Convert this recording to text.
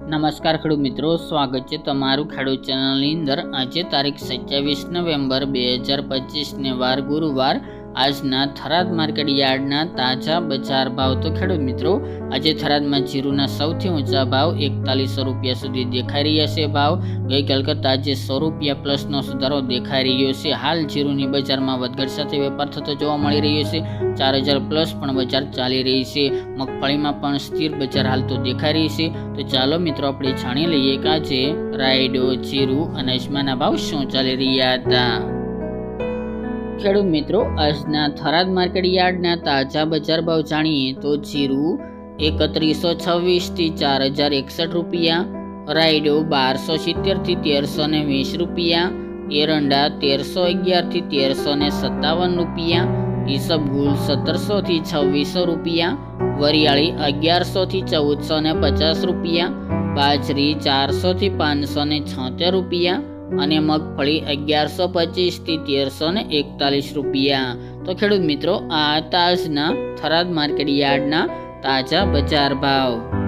નમસ્કાર ખેડૂત મિત્રો, સ્વાગત છે તમારું ખેડૂત ચેનલની અંદર. આજે તારીખ સત્યાવીસ નવેમ્બર બે હજાર પચીસને વાર ગુરુવાર આજના થરાદ માર્કેટ યાર્ડના તાજા બજાર ભાવ તો ખેડૂત મિત્રો, આજે થરાદમાં જીરુના સૌથી ઊંચા ભાવ એકતાલીસો રૂપિયા સુધી દેખાઈ રહ્યા છે ભાવ. ગઈકાલ કરતાં આજે સો રૂપિયા પ્લસનો સુધારો દેખાઈ રહ્યો છે. હાલ જીરુની બજારમાં વધઘટ સાથે વેપાર થતો જોવા મળી રહ્યો છે. ચાર હજાર પ્લસ પણ બજાર ચાલી રહી છે. મગફળીમાં પણ સ્થિર બજાર હાલ તો દેખાઈ રહી છે. તો ચાલો મિત્રો આપણે જાણી લઈએ કે આજે રાયડો, જીરુ અને અજમાના ભાવ શું ચાલી રહ્યા હતા. ખેડૂત મિત્રો, આજના થરાદ માર્કેટ યાર્ડના તાજા બજાર ભાવ જાણીએ તો જીરું એકત્રીસો છવ્વીસથી ચાર હજાર એકસઠ રૂપિયા, રાયડો બારસો સિત્તેરથી તેરસો ને વીસ રૂપિયા, એરંડા તેરસો અગિયારથી તેરસો ને સત્તાવન રૂપિયા ઈસબગુલ સત્તરસોથી છવ્વીસો રૂપિયા, વરિયાળી અગિયારસોથી ચૌદસો ને પચાસ રૂપિયા, બાજરી ચારસોથી પાંચસો ને છોતેર રૂપિયા અને મગફળી અગિયારસો પચીસથી તેરસો ને એકતાલીસ રૂપિયા. તો ખેડૂત મિત્રો, આ તાજના થરાદ માર્કેટ યાર્ડના તાજા બજાર ભાવ.